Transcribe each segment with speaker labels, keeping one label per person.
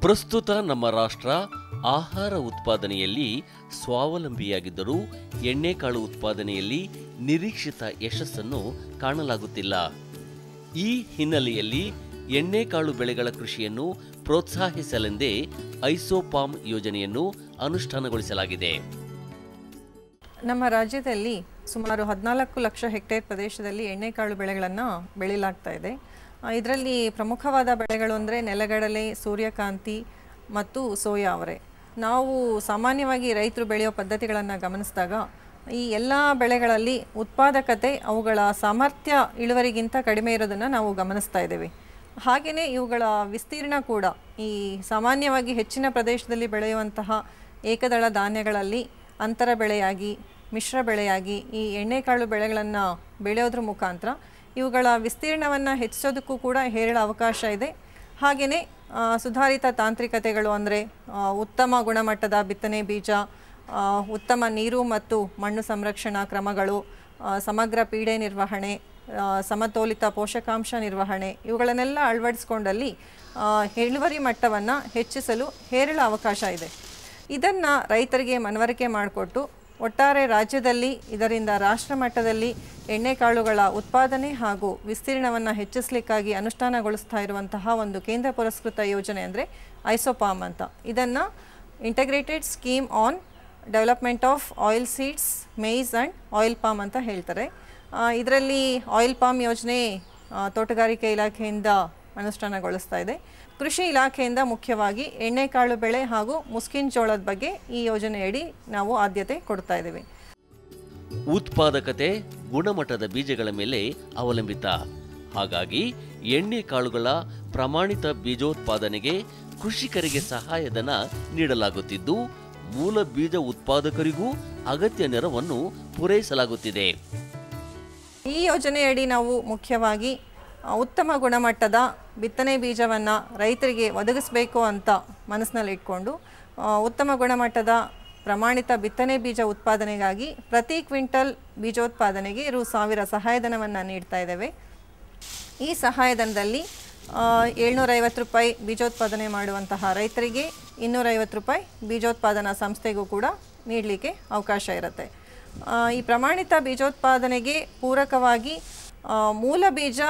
Speaker 1: ಪ್ರಸ್ತುತ ನಮ್ಮ ರಾಷ್ಟ್ರ ಆಹಾರ ಉತ್ಪಾದನೆಯಲ್ಲಿ ಸ್ವಾವಲಂಬಿಯಾಗಿದ್ದರೂ ಎಣ್ಣೆಕಾಳು ಉತ್ಪಾದನೆಯಲ್ಲಿ ನಿರೀಕ್ಷಿತ ಯಶಸ್ಸನ್ನು ಕಾಣಲಾಗುತ್ತಿಲ್ಲ. ಈ ಹಿನ್ನೆಲೆಯಲ್ಲಿ ಎಣ್ಣೆಕಾಳು ಬೆಳೆಗಳ ಕೃಷಿಯನ್ನು ಪ್ರೋತ್ಸಾಹಿಸಲೆಂದೇ ಐಸೋಪಾಮ್ ಯೋಜನೆಯನ್ನು ಅನುಷ್ಠಾನಗೊಳಿಸಲಾಗಿದೆ.
Speaker 2: ನಮ್ಮ ರಾಜ್ಯದಲ್ಲಿ ಸುಮಾರು ಹದಿನಾಲ್ಕು ಲಕ್ಷ ಹೆಕ್ಟೇರ್ ಪ್ರದೇಶದಲ್ಲಿ ಎಣ್ಣೆಕಾಳು ಬೆಳೆಗಳನ್ನು ಬೆಳೆಯಲಾಗ್ತಾ ಇದೆ. ಇದರಲ್ಲಿ ಪ್ರಮುಖವಾದ ಬೆಳೆಗಳು ಅಂದರೆ ನೆಲಗಡಲೆ, ಸೂರ್ಯಕಾಂತಿ ಮತ್ತು ಸೋಯಾ ಅವರೆ. ನಾವು ಸಾಮಾನ್ಯವಾಗಿ ರೈತರು ಬೆಳೆಯೋ ಪದ್ಧತಿಗಳನ್ನು ಗಮನಿಸಿದಾಗ ಈ ಎಲ್ಲ ಬೆಳೆಗಳಲ್ಲಿ ಉತ್ಪಾದಕತೆ ಅವುಗಳ ಸಾಮರ್ಥ್ಯ ಇಳುವರಿಗಿಂತ ಕಡಿಮೆ ಇರೋದನ್ನು ನಾವು ಗಮನಿಸ್ತಾ ಇದ್ದೇವೆ. ಹಾಗೆಯೇ ಇವುಗಳ ವಿಸ್ತೀರ್ಣ ಕೂಡ ಈ ಸಾಮಾನ್ಯವಾಗಿ ಹೆಚ್ಚಿನ ಪ್ರದೇಶದಲ್ಲಿ ಬೆಳೆಯುವಂತಹ ಏಕದಳ ಧಾನ್ಯಗಳಲ್ಲಿ ಅಂತರ ಬೆಳೆಯಾಗಿ, ಮಿಶ್ರ ಬೆಳೆಯಾಗಿ, ಈ ಎಣ್ಣೆಕಾಳು ಬೆಳೆಗಳನ್ನು ಬೆಳೆಯೋದ್ರ ಮುಖಾಂತರ ಇವುಗಳ ವಿಸ್ತೀರ್ಣವನ್ನು ಹೆಚ್ಚಿಸೋದಕ್ಕೂ ಕೂಡ ಹೇರಳ ಅವಕಾಶ ಇದೆ. ಹಾಗೆಯೇ ಸುಧಾರಿತ ತಾಂತ್ರಿಕತೆಗಳು ಅಂದರೆ ಉತ್ತಮ ಗುಣಮಟ್ಟದ ಬಿತ್ತನೆ ಬೀಜ ಉತ್ತಮ ನೀರು ಮತ್ತು ಮಣ್ಣು ಸಂರಕ್ಷಣಾ ಕ್ರಮಗಳು ಸಮಗ್ರ ಪೀಡೆ ನಿರ್ವಹಣೆ ಸಮತೋಲಿತ ಪೋಷಕಾಂಶ ನಿರ್ವಹಣೆ ಇವುಗಳನ್ನೆಲ್ಲ ಅಳವಡಿಸ್ಕೊಂಡಲ್ಲಿ ಇಳುವರಿ ಮಟ್ಟವನ್ನು ಹೆಚ್ಚಿಸಲು ಹೇರಳ ಅವಕಾಶ ಇದೆ. ಇದನ್ನು ರೈತರಿಗೆ ಮನವರಿಕೆ ಮಾಡಿಕೊಟ್ಟು ಒಟ್ಟಾರೆ ರಾಜ್ಯದಲ್ಲಿ, ಇದರಿಂದ ರಾಷ್ಟ್ರ ಮಟ್ಟದಲ್ಲಿ ಎಣ್ಣೆಕಾಳುಗಳ ಉತ್ಪಾದನೆ ಹಾಗೂ ವಿಸ್ತೀರ್ಣವನ್ನು ಹೆಚ್ಚಿಸಲಿಕ್ಕಾಗಿ ಅನುಷ್ಠಾನಗೊಳಿಸ್ತಾ ಇರುವಂತಹ ಒಂದು ಕೇಂದ್ರ ಪುರಸ್ಕೃತ ಯೋಜನೆ ಅಂದರೆ ಐಸೋಪಾಮ್ ಅಂತ. ಇದನ್ನು integrated scheme on development of oil seeds maize and oil palm ಅಂತ ಹೇಳ್ತಾರೆ. ಇದರಲ್ಲಿ ಆಯಿಲ್ ಪಾಮ್ ಯೋಜನೆ ತೋಟಗಾರಿಕೆ ಇಲಾಖೆಯಿಂದ ಅನುಷ್ಠಾನಗೊಳಿಸ್ತಾ ಇದೆ. ಕೃಷಿ ಇಲಾಖೆಯಿಂದ ಮುಖ್ಯವಾಗಿ ಎಣ್ಣೆಕಾಳು ಬೆಳೆ ಹಾಗೂ ಮುಸ್ಕಿನ್ ಜೋಳದ ಬಗ್ಗೆ ಈ ಯೋಜನೆಯಡಿ ನಾವು ಆದ್ಯತೆ ಕೊಡ್ತಾ ಇದ್ದೀವಿ.
Speaker 1: ಉತ್ಪಾದಕತೆ, ಗುಣಮಟ್ಟದ ಬೀಜಗಳ ಮೇಲೆ ಅವಲಂಬಿತ. ಹಾಗಾಗಿ ಎಣ್ಣೆ, ಕಾಳುಗಳ ಪ್ರಮಾಣಿತ ಬೀಜೋತ್ಪಾದನೆಗೆ ಕೃಷಿಕರಿಗೆ ಸಹಾಯಧನ ನೀಡಲಾಗುತ್ತಿದ್ದು ಮೂಲ ಬೀಜ ಉತ್ಪಾದಕರಿಗೂ ಅಗತ್ಯ ನೆರವನ್ನು ಪೂರೈಸಲಾಗುತ್ತಿದೆ.
Speaker 2: ಈ ಯೋಜನೆಯಡಿ ನಾವು ಮುಖ್ಯವಾಗಿ ಉತ್ತಮ ಗುಣಮಟ್ಟದ ಬಿತ್ತನೆ ಬೀಜವನ್ನು ರೈತರಿಗೆ ಒದಗಿಸಬೇಕು ಅಂತ ಮನಸ್ಸಿನಲ್ಲಿ ಇಟ್ಕೊಂಡು ಉತ್ತಮ ಗುಣಮಟ್ಟದ ಪ್ರಮಾಣಿತ ಬಿತ್ತನೆ ಬೀಜ ಉತ್ಪಾದನೆಗಾಗಿ ಪ್ರತಿ ಕ್ವಿಂಟಲ್ ಬೀಜೋತ್ಪಾದನೆಗೆ ರು ಸಾವಿರ ಸಹಾಯಧನವನ್ನು ನೀಡ್ತಾ ಇದ್ದೇವೆ. ಈ ಸಹಾಯಧನದಲ್ಲಿ ಏಳ್ನೂರೈವತ್ತು ರೂಪಾಯಿ ಬೀಜೋತ್ಪಾದನೆ ಮಾಡುವಂತಹ ರೈತರಿಗೆ ಇನ್ನೂರೈವತ್ತು ರೂಪಾಯಿ ಬೀಜೋತ್ಪಾದನಾ ಸಂಸ್ಥೆಗೂ ಕೂಡ ನೀಡಲಿಕ್ಕೆ ಅವಕಾಶ ಇರುತ್ತೆ. ಈ ಪ್ರಮಾಣಿತ ಬೀಜೋತ್ಪಾದನೆಗೆ ಪೂರಕವಾಗಿ ಮೂಲ ಬೀಜ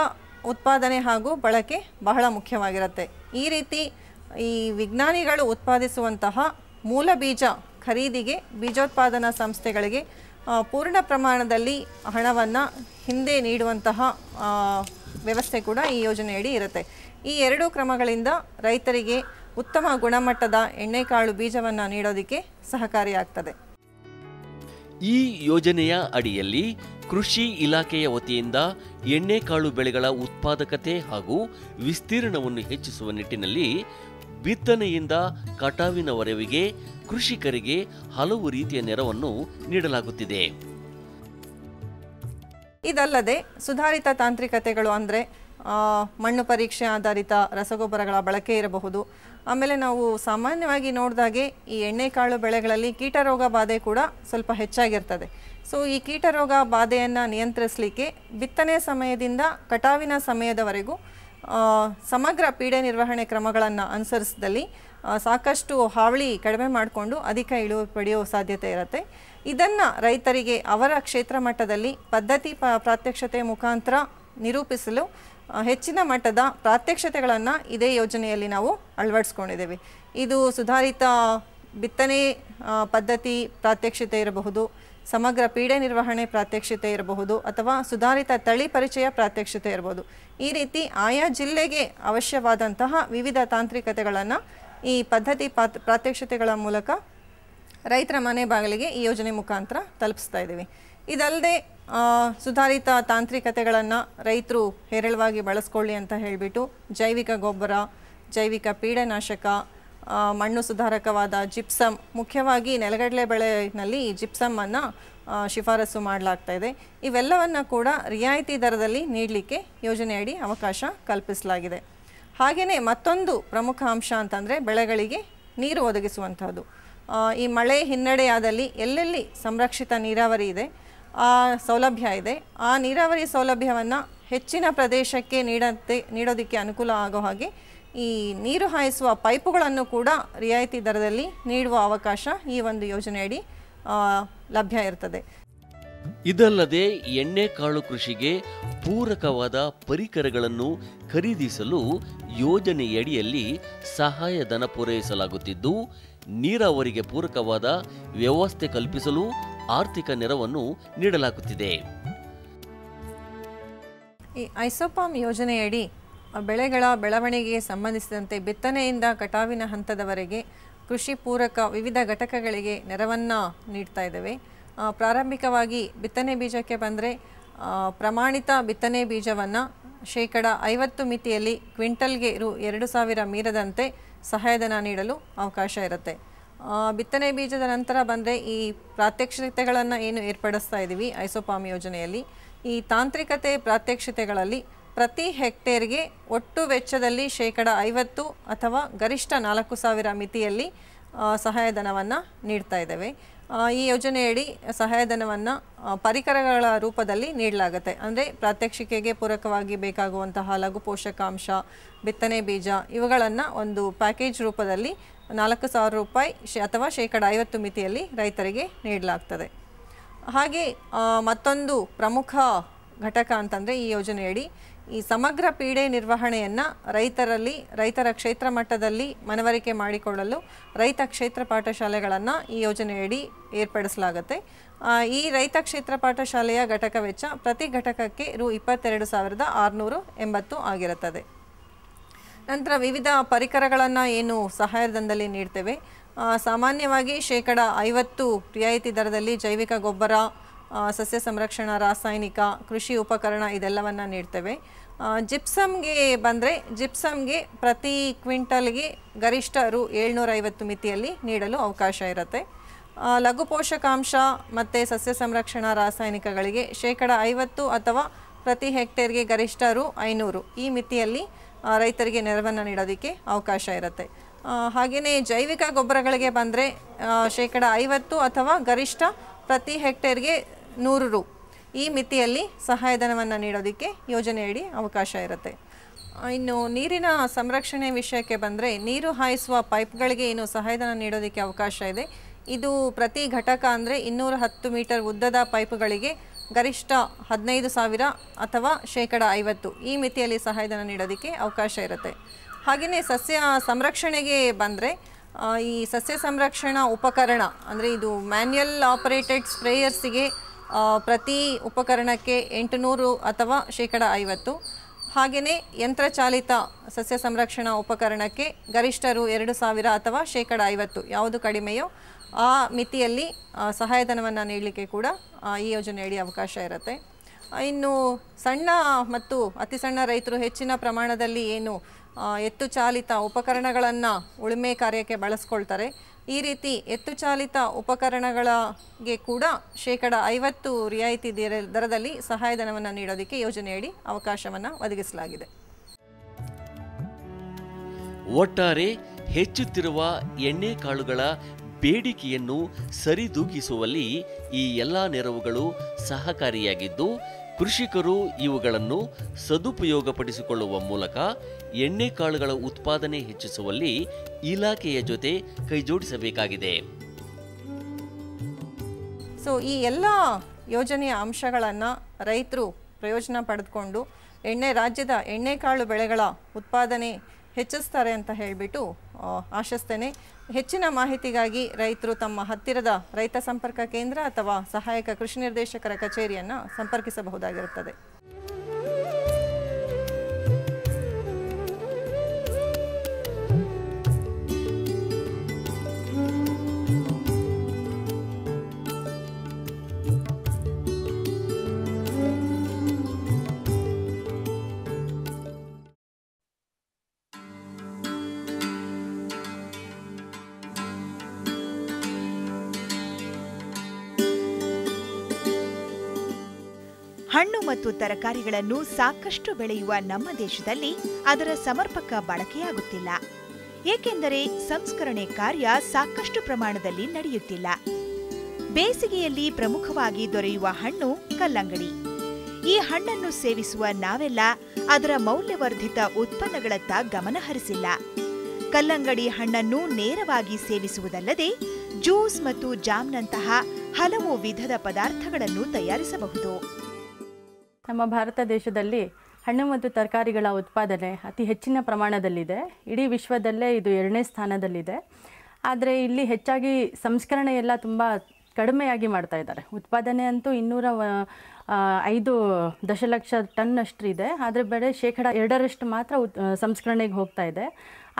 Speaker 2: ಉತ್ಪಾದನೆ ಹಾಗೂ ಬಳಕೆ ಬಹಳ ಮುಖ್ಯವಾಗಿರುತ್ತೆ. ಈ ರೀತಿ ಈ ವಿಜ್ಞಾನಿಗಳು ಉತ್ಪಾದಿಸುವಂತಹ ಮೂಲ ಬೀಜ ಖರೀದಿಗೆ, ಬೀಜೋತ್ಪಾದನಾ ಸಂಸ್ಥೆಗಳಿಗೆ ಪೂರ್ಣ ಪ್ರಮಾಣದಲ್ಲಿ ಹಣವನ್ನು ಹಿಂದೆ ನೀಡುವಂತಹ ವ್ಯವಸ್ಥೆ ಕೂಡ ಈ ಯೋಜನೆಯಡಿ ಇರುತ್ತೆ. ಈ ಎರಡೂ ಕ್ರಮಗಳಿಂದ ರೈತರಿಗೆ ಉತ್ತಮ ಗುಣಮಟ್ಟದ ಎಣ್ಣೆಕಾಳು ಬೀಜವನ್ನು ನೀಡೋದಕ್ಕೆ ಸಹಕಾರಿಯಾಗ್ತದೆ.
Speaker 1: ಈ ಯೋಜನೆಯ ಅಡಿಯಲ್ಲಿ ಕೃಷಿ ಇಲಾಖೆಯ ವತಿಯಿಂದ ಎಣ್ಣೆಕಾಳು ಬೆಳೆಗಳ ಉತ್ಪಾದಕತೆ ಹಾಗೂ ವಿಸ್ತೀರ್ಣವನ್ನು ಹೆಚ್ಚಿಸುವ ನಿಟ್ಟಿನಲ್ಲಿ ಬಿತ್ತನೆಯಿಂದ ಕಟಾವಿನವರೆವಿಗೆ ಕೃಷಿಕರಿಗೆ ಹಲವು ರೀತಿಯ ನೆರವನ್ನು ನೀಡಲಾಗುತ್ತಿದೆ.
Speaker 2: ಇದಲ್ಲದೆ ಸುಧಾರಿತ ತಾಂತ್ರಿಕತೆಗಳು ಅಂದರೆ ಮಣ್ಣು ಪರೀಕ್ಷೆ ಆಧಾರಿತ ರಸಗೊಬ್ಬರಗಳ ಬಳಕೆ ಇರಬಹುದು. ಆಮೇಲೆ ನಾವು ಸಾಮಾನ್ಯವಾಗಿ ನೋಡಿದಾಗೆ ಈ ಎಣ್ಣೆಕಾಳು ಬೆಳೆಗಳಲ್ಲಿ ಕೀಟರೋಗ ಬಾಧೆ ಕೂಡ ಸ್ವಲ್ಪ ಹೆಚ್ಚಾಗಿರ್ತದೆ. ಸೊ ಈ ಕೀಟರೋಗ ಬಾಧೆಯನ್ನು ನಿಯಂತ್ರಿಸಲಿಕ್ಕೆ ಬಿತ್ತನೆ ಸಮಯದಿಂದ ಕಟಾವಿನ ಸಮಯದವರೆಗೂ ಸಮಗ್ರ ಪೀಡೆ ನಿರ್ವಹಣೆ ಕ್ರಮಗಳನ್ನು ಅನುಸರಿಸಿದಲ್ಲಿ ಸಾಕಷ್ಟು ಹಾವಳಿ ಕಡಿಮೆ ಮಾಡಿಕೊಂಡು ಅಧಿಕ ಇಳುವರಿ ಪಡೆಯೋ ಸಾಧ್ಯತೆ ಇರುತ್ತೆ. ಇದನ್ನು ರೈತರಿಗೆ ಅವರ ಕ್ಷೇತ್ರ ಮಟ್ಟದಲ್ಲಿ ಪದ್ಧತಿ ಪ ಪ್ರಾತ್ಯಕ್ಷತೆ ಮುಖಾಂತರ ನಿರೂಪಿಸಲು ಹೆಚ್ಚಿನ ಮಟ್ಟದ ಪ್ರಾತ್ಯಕ್ಷತೆಗಳನ್ನು ಇದೇ ಯೋಜನೆಯಲ್ಲಿ ನಾವು ಅಳವಡಿಸ್ಕೊಂಡಿದ್ದೇವೆ. ಇದು ಸುಧಾರಿತ ಬಿತ್ತನೆ ಪದ್ಧತಿ ಪ್ರಾತ್ಯಕ್ಷತೆ ಇರಬಹುದು, ಸಮಗ್ರ ಪೀಡೆ ನಿರ್ವಹಣೆ ಪ್ರಾತ್ಯಕ್ಷತೆ ಇರಬಹುದು, ಅಥವಾ ಸುಧಾರಿತ ತಳಿ ಪರಿಚಯ ಪ್ರಾತ್ಯಕ್ಷತೆ ಇರಬಹುದು. ಈ ರೀತಿ ಆಯಾ ಜಿಲ್ಲೆಗೆ ಅವಶ್ಯವಾದಂತಹ ವಿವಿಧ ತಾಂತ್ರಿಕತೆಗಳನ್ನು ಈ ಪದ್ಧತಿ ಪಾತ್, ಪ್ರಾತ್ಯಕ್ಷತೆಗಳ ಮೂಲಕ ರೈತರ ಮನೆ ಬಾಗಿಲಿಗೆ ಈ ಯೋಜನೆ ಮುಖಾಂತರ ತಲುಪಿಸ್ತಾ ಇದ್ದೀವಿ. ಇದಲ್ಲದೆ ಸುಧಾರಿತ ತಾಂತ್ರಿಕತೆಗಳನ್ನು ರೈತರು ಹೇರಳವಾಗಿ ಬಳಸ್ಕೊಳ್ಳಿ ಅಂತ ಹೇಳಿಬಿಟ್ಟು ಜೈವಿಕ ಗೊಬ್ಬರ, ಜೈವಿಕ ಪೀಡನಾಶಕ ಮಣ್ಣು ಸುಧಾರಕವಾದ ಜಿಪ್ಸಮ್, ಮುಖ್ಯವಾಗಿ ನೆಲಗಡಲೆ ಬೆಳೆನಲ್ಲಿ ಜಿಪ್ಸಮ್ಮನ್ನು ಶಿಫಾರಸು ಮಾಡಲಾಗ್ತಾ ಇದೆ. ಇವೆಲ್ಲವನ್ನು ಕೂಡ ರಿಯಾಯಿತಿ ದರದಲ್ಲಿ ನೀಡಲಿಕ್ಕೆ ಯೋಜನೆಯಡಿ ಅವಕಾಶ ಕಲ್ಪಿಸಲಾಗಿದೆ. ಹಾಗೆಯೇ ಮತ್ತೊಂದು ಪ್ರಮುಖ ಅಂಶ ಅಂತಂದರೆ ಬೆಳೆಗಳಿಗೆ ನೀರು ಒದಗಿಸುವಂಥದ್ದು ಈ ಮಳೆ ಹಿನ್ನಡೆಯಾದಲ್ಲಿ ಎಲ್ಲೆಲ್ಲಿ ಸಂರಕ್ಷಿತ ನೀರಾವರಿ ಇದೆ, ಆ ಸೌಲಭ್ಯ ಇದೆ, ಆ ನೀರಾವರಿ ಸೌಲಭ್ಯವನ್ನು ಹೆಚ್ಚಿನ ಪ್ರದೇಶಕ್ಕೆ ನೀಡತ್ತೆ ನೀಡೋದಕ್ಕೆ ಅನುಕೂಲ ಆಗೋ ಹಾಗೆ ಈ ನೀರು ಹಾಯಿಸುವ ಪೈಪುಗಳನ್ನು ಕೂಡ ರಿಯಾಯಿತಿ ದರದಲ್ಲಿ ನೀಡುವ ಅವಕಾಶ ಈ ಒಂದು ಯೋಜನೆಯಡಿ ಲಭ್ಯ ಇರ್ತದೆ.
Speaker 1: ಇದಲ್ಲದೆ ಎಣ್ಣೆಕಾಳು ಕೃಷಿಗೆ ಪೂರಕವಾದ ಪರಿಕರಗಳನ್ನು ಖರೀದಿಸಲು ಯೋಜನೆಯಡಿಯಲ್ಲಿ ಸಹಾಯಧನ ಪೂರೈಸಲಾಗುತ್ತಿದ್ದು ನೀರಾವರಿಗೆ ಪೂರಕವಾದ ವ್ಯವಸ್ಥೆ ಕಲ್ಪಿಸಲು ಆರ್ಥಿಕ ನೆರವನ್ನು ನೀಡಲಾಗುತ್ತಿದೆ.
Speaker 2: ಈ ಐಸೋಪಾಮ್ ಯೋಜನೆಯಡಿ ಬೆಳೆಗಳ ಬೆಳವಣಿಗೆಗೆ ಸಂಬಂಧಿಸಿದಂತೆ ಬಿತ್ತನೆಯಿಂದ ಕಟಾವಿನ ಹಂತದವರೆಗೆ ಕೃಷಿ ಪೂರಕ ವಿವಿಧ ಘಟಕಗಳಿಗೆ ನೆರವನ್ನು ನೀಡ್ತಾ ಇದ್ದೇವೆ. ಪ್ರಾರಂಭಿಕವಾಗಿ ಬಿತ್ತನೆ ಬೀಜಕ್ಕೆ ಬಂದರೆ ಪ್ರಮಾಣಿತ ಬಿತ್ತನೆ ಬೀಜವನ್ನು ಶೇಕಡ ಐವತ್ತು ಮಿತಿಯಲ್ಲಿ ಕ್ವಿಂಟಲ್ಗೆ ರು ಎರಡು ಸಾವಿರ ಮೀರದಂತೆ ಸಹಾಯಧನ ನೀಡಲು ಅವಕಾಶ ಇರುತ್ತೆ. ಬಿತ್ತನೆ ಬೀಜದ ನಂತರ ಬಂದರೆ ಈ ಪ್ರಾತ್ಯಕ್ಷಿತೆಗಳನ್ನು ಏನು ಏರ್ಪಡಿಸ್ತಾ ಇದ್ದೀವಿ ಐಸೋಪಾಮ್ ಯೋಜನೆಯಲ್ಲಿ. ಈ ತಾಂತ್ರಿಕತೆ ಪ್ರಾತ್ಯಕ್ಷತೆಗಳಲ್ಲಿ ಪ್ರತಿ ಹೆಕ್ಟೇರ್ಗೆ ಒಟ್ಟು ವೆಚ್ಚದಲ್ಲಿ ಶೇಕಡ ಐವತ್ತು ಅಥವಾ ಗರಿಷ್ಠ ನಾಲ್ಕು ಸಾವಿರ ಮಿತಿಯಲ್ಲಿ ಸಹಾಯಧನವನ್ನು ನೀಡ್ತಾ ಇದ್ದೇವೆ. ಈ ಯೋಜನೆಯಡಿ ಸಹಾಯಧನವನ್ನು ಪರಿಕರಗಳ ರೂಪದಲ್ಲಿ ನೀಡಲಾಗುತ್ತೆ. ಅಂದರೆ ಪ್ರಾತ್ಯಕ್ಷಿಕೆಗೆ ಪೂರಕವಾಗಿ ಬೇಕಾಗುವಂತಹ ಲಘು ಪೋಷಕಾಂಶ, ಬಿತ್ತನೆ ಬೀಜ, ಇವುಗಳನ್ನು ಒಂದು ಪ್ಯಾಕೇಜ್ ರೂಪದಲ್ಲಿ ನಾಲ್ಕು ಸಾವಿರ ರೂಪಾಯಿ ಅಥವಾ ಶೇಕಡ ಐವತ್ತು ಮಿತಿಯಲ್ಲಿ ರೈತರಿಗೆ ನೀಡಲಾಗ್ತದೆ. ಹಾಗೆ ಮತ್ತೊಂದು ಪ್ರಮುಖ ಘಟಕ ಅಂತಂದರೆ ಈ ಯೋಜನೆಯಡಿ ಈ ಸಮಗ್ರ ಪೀಡೆ ನಿರ್ವಹಣೆಯನ್ನು ರೈತರಲ್ಲಿ, ರೈತರ ಕ್ಷೇತ್ರ ಮಟ್ಟದಲ್ಲಿ ಮನವರಿಕೆ ಮಾಡಿಕೊಳ್ಳಲು ರೈತ ಕ್ಷೇತ್ರ ಪಾಠಶಾಲೆಗಳನ್ನು ಈ ಯೋಜನೆಯಡಿ ಏರ್ಪಡಿಸಲಾಗುತ್ತೆ. ಈ ರೈತ ಕ್ಷೇತ್ರ ಪಾಠಶಾಲೆಯ ಘಟಕ ವೆಚ್ಚ ಪ್ರತಿ ಘಟಕಕ್ಕೆ ರು ಇಪ್ಪತ್ತೆರಡು ಸಾವಿರದ ಆರುನೂರು ಎಂಬತ್ತು ಆಗಿರುತ್ತದೆ. ನಂತರ ವಿವಿಧ ಪರಿಕರಗಳನ್ನು ಏನು ಸಹಾಯಧನದಲ್ಲಿ ನೀಡ್ತೇವೆ. ಸಾಮಾನ್ಯವಾಗಿ ಶೇಕಡ ಐವತ್ತು ರಿಯಾಯಿತಿ ದರದಲ್ಲಿ ಜೈವಿಕ ಗೊಬ್ಬರ ಸಸ್ಯ ಸಂರಕ್ಷಣಾ, ರಾಸಾಯನಿಕ, ಕೃಷಿ ಉಪಕರಣ ಇದೆಲ್ಲವನ್ನು ನೀಡ್ತೇವೆ. ಜಿಪ್ಸಮ್ಗೆ ಬಂದರೆ ಜಿಪ್ಸಮ್ಗೆ ಪ್ರತಿ ಕ್ವಿಂಟಲ್ಗೆ ಗರಿಷ್ಠ ರು ಏಳ್ನೂರೈವತ್ತು ಮಿತಿಯಲ್ಲಿ ನೀಡಲು ಅವಕಾಶ ಇರುತ್ತೆ. ಲಘು ಪೋಷಕಾಂಶ ಮತ್ತು ಸಸ್ಯ ಸಂರಕ್ಷಣಾ ರಾಸಾಯನಿಕಗಳಿಗೆ ಶೇಕಡ ಐವತ್ತು ಅಥವಾ ಪ್ರತಿ ಹೆಕ್ಟೇರ್ಗೆ ಗರಿಷ್ಠ ರು ಐನೂರು ಈ ಮಿತಿಯಲ್ಲಿ ರೈತರಿಗೆ ನೆರವನ್ನು ನೀಡೋದಕ್ಕೆ ಅವಕಾಶ ಇರುತ್ತೆ. ಹಾಗೆಯೇ ಜೈವಿಕ ಗೊಬ್ಬರಗಳಿಗೆ ಬಂದರೆ ಶೇಕಡ ಐವತ್ತು ಅಥವಾ ಗರಿಷ್ಠ ಪ್ರತಿ ಹೆಕ್ಟೇರ್ಗೆ ನೂರು ರು. ಈ ಮಿತಿಯಲ್ಲಿ ಸಹಾಯಧನವನ್ನು ನೀಡೋದಕ್ಕೆ ಯೋಜನೆಯಡಿ ಅವಕಾಶ ಇರುತ್ತೆ. ಇನ್ನು ನೀರಿನ ಸಂರಕ್ಷಣೆ ವಿಷಯಕ್ಕೆ ಬಂದರೆ ನೀರು ಹಾಯಿಸುವ ಪೈಪ್ಗಳಿಗೆ ಏನು ಸಹಾಯಧನ ನೀಡೋದಕ್ಕೆ ಅವಕಾಶ ಇದೆ. ಇದು ಪ್ರತಿ ಘಟಕ ಅಂದರೆ ಇನ್ನೂರ ಹತ್ತು ಮೀಟರ್ ಉದ್ದದ ಪೈಪ್ಗಳಿಗೆ ಗರಿಷ್ಠ ಹದಿನೈದು ಸಾವಿರ ಅಥವಾ ಶೇಕಡ ಐವತ್ತು ಈ ಮಿತಿಯಲ್ಲಿ ಸಹಾಯಧನ ನೀಡೋದಕ್ಕೆ ಅವಕಾಶ ಇರುತ್ತೆ. ಹಾಗೆಯೇ ಸಸ್ಯ ಸಂರಕ್ಷಣೆಗೆ ಬಂದರೆ ಈ ಸಸ್ಯ ಸಂರಕ್ಷಣಾ ಉಪಕರಣ ಅಂದರೆ ಇದು ಮ್ಯಾನ್ಯಲ್ ಆಪರೇಟೆಡ್ ಸ್ಪ್ರೇಯರ್ಸಿಗೆ ಪ್ರತಿ ಉಪಕರಣಕ್ಕೆ ಎಂಟುನೂರು ಅಥವಾ ಶೇಕಡ ಐವತ್ತು. ಹಾಗೆಯೇ ಯಂತ್ರಚಾಲಿತ ಸಸ್ಯ ಸಂರಕ್ಷಣಾ ಉಪಕರಣಕ್ಕೆ ಗರಿಷ್ಠರು ಎರಡು ಸಾವಿರ ಅಥವಾ ಶೇಕಡ ಐವತ್ತು. ಯಾವುದು ಕಡಿಮೆಯೋ ಆ ಮಿತಿಯಲ್ಲಿ ಸಹಾಯಧನವನ್ನು ನೀಡಲಿಕ್ಕೆ ಕೂಡ ಈ ಯೋಜನೆಯಡಿ ಅವಕಾಶ ಇರುತ್ತೆ. ಇನ್ನು ಸಣ್ಣ ಮತ್ತು ಅತಿ ಸಣ್ಣ ರೈತರು ಹೆಚ್ಚಿನ ಪ್ರಮಾಣದಲ್ಲಿ ಏನು ಎತ್ತು ಚಾಲಿತ ಉಪಕರಣಗಳನ್ನು ಉಳುಮೆ ಕಾರ್ಯಕ್ಕೆ ಬಳಸ್ಕೊಳ್ತಾರೆ ಈ ರೀತಿ ಎತ್ತು ಚಾಲಿತ ಉಪಕರಣಗಳಿಗೆ ಕೂಡ ಶೇಕಡ ಐವತ್ತು ರಿಯಾಯಿತಿ ದರ ದರದಲ್ಲಿ ಸಹಾಯಧನವನ್ನು ನೀಡೋದಕ್ಕೆ ಯೋಜನೆಯಡಿ ಅವಕಾಶವನ್ನು ಒದಗಿಸಲಾಗಿದೆ.
Speaker 1: ಒಟ್ಟಾರೆ ಹೆಚ್ಚುತ್ತಿರುವ ಎಣ್ಣೆ ಕಾಳುಗಳ ಬೇಡಿಕೆಯನ್ನು ಸರಿದೂಗಿಸುವಲ್ಲಿ ಈ ಎಲ್ಲ ನೆರವುಗಳು ಸಹಕಾರಿಯಾಗಿದ್ದು, ಕೃಷಿಕರು ಇವುಗಳನ್ನು ಸದುಪಯೋಗಪಡಿಸಿಕೊಳ್ಳುವ ಮೂಲಕ ಎಣ್ಣೆ ಕಾಳುಗಳ ಉತ್ಪಾದನೆ ಹೆಚ್ಚಿಸುವಲ್ಲಿ ಇಲಾಖೆಯ ಜೊತೆ ಕೈಜೋಡಿಸಬೇಕಾಗಿದೆ.
Speaker 2: ಸೊ ಈ ಎಲ್ಲ ಯೋಜನೆಯ ಅಂಶಗಳನ್ನು ರೈತರು ಪ್ರಯೋಜನ ಪಡೆದುಕೊಂಡು ಎಣ್ಣೆ, ರಾಜ್ಯದ ಎಣ್ಣೆಕಾಳು ಬೆಳೆಗಳ ಉತ್ಪಾದನೆ ಹೆಚ್ಚಿಸ್ತಾರೆ ಅಂತ ಹೇಳಿಬಿಟ್ಟು ಆಶಿಸ್ತೇನೆ. ಹೆಚ್ಚಿನ ಮಾಹಿತಿಗಾಗಿ ರೈತರು ತಮ್ಮ ಹತ್ತಿರದ ರೈತ ಸಂಪರ್ಕ ಕೇಂದ್ರ ಅಥವಾ ಸಹಾಯಕ ಕೃಷಿ ನಿರ್ದೇಶಕರ ಕಚೇರಿಯನ್ನು ಸಂಪರ್ಕಿಸಬಹುದಾಗಿರುತ್ತದೆ.
Speaker 3: ಹಣ್ಣು ಮತ್ತು ತರಕಾರಿಗಳನ್ನು ಸಾಕಷ್ಟು ಬೆಳೆಯುವ ನಮ್ಮ ದೇಶದಲ್ಲಿ ಅದರ ಸಮರ್ಪಕ ಬಳಕೆಯಾಗುತ್ತಿಲ್ಲ. ಏಕೆಂದರೆ ಸಂಸ್ಕರಣೆ ಕಾರ್ಯ ಸಾಕಷ್ಟು ಪ್ರಮಾಣದಲ್ಲಿ ನಡೆಯುತ್ತಿಲ್ಲ. ಬೇಸಿಗೆಯಲ್ಲಿ ಪ್ರಮುಖವಾಗಿ ದೊರೆಯುವ ಹಣ್ಣು ಕಲ್ಲಂಗಡಿ. ಈ ಹಣ್ಣನ್ನು ಸೇವಿಸುವ ನಾವೆಲ್ಲ ಅದರ ಮೌಲ್ಯವರ್ಧಿತ ಉತ್ಪನ್ನಗಳತ್ತ ಗಮನ ಹರಿಸಿಲ್ಲ. ಕಲ್ಲಂಗಡಿ ಹಣ್ಣನ್ನು ನೇರವಾಗಿ ಸೇವಿಸುವುದಲ್ಲದೆ ಜ್ಯೂಸ್ ಮತ್ತು ಜಾಮ್ನಂತಹ ಹಲವು ವಿಧದ ಪದಾರ್ಥಗಳನ್ನು ತಯಾರಿಸಬಹುದು.
Speaker 4: ನಮ್ಮ ಭಾರತ ದೇಶದಲ್ಲಿ ಹಣ್ಣು ಮತ್ತು ತರಕಾರಿಗಳ ಉತ್ಪಾದನೆ ಅತಿ ಹೆಚ್ಚಿನ ಪ್ರಮಾಣದಲ್ಲಿದೆ. ಇಡೀ ವಿಶ್ವದಲ್ಲೇ ಇದು ಎರಡನೇ ಸ್ಥಾನದಲ್ಲಿದೆ. ಆದರೆ ಇಲ್ಲಿ ಹೆಚ್ಚಾಗಿ ಸಂಸ್ಕರಣೆ ಎಲ್ಲ ತುಂಬ ಕಡಿಮೆಯಾಗಿ ಮಾಡ್ತಾ ಇದ್ದಾರೆ. ಉತ್ಪಾದನೆ ಅಂತೂ ಇನ್ನೂರ ಐದು ದಶಲಕ್ಷ ಟನ್ನಷ್ಟು ಇದೆ. ಆದರೆ ಬೆಳೆ ಶೇಕಡ ಎರಡರಷ್ಟು ಮಾತ್ರ ಸಂಸ್ಕರಣೆಗೆ ಹೋಗ್ತಾ ಇದೆ.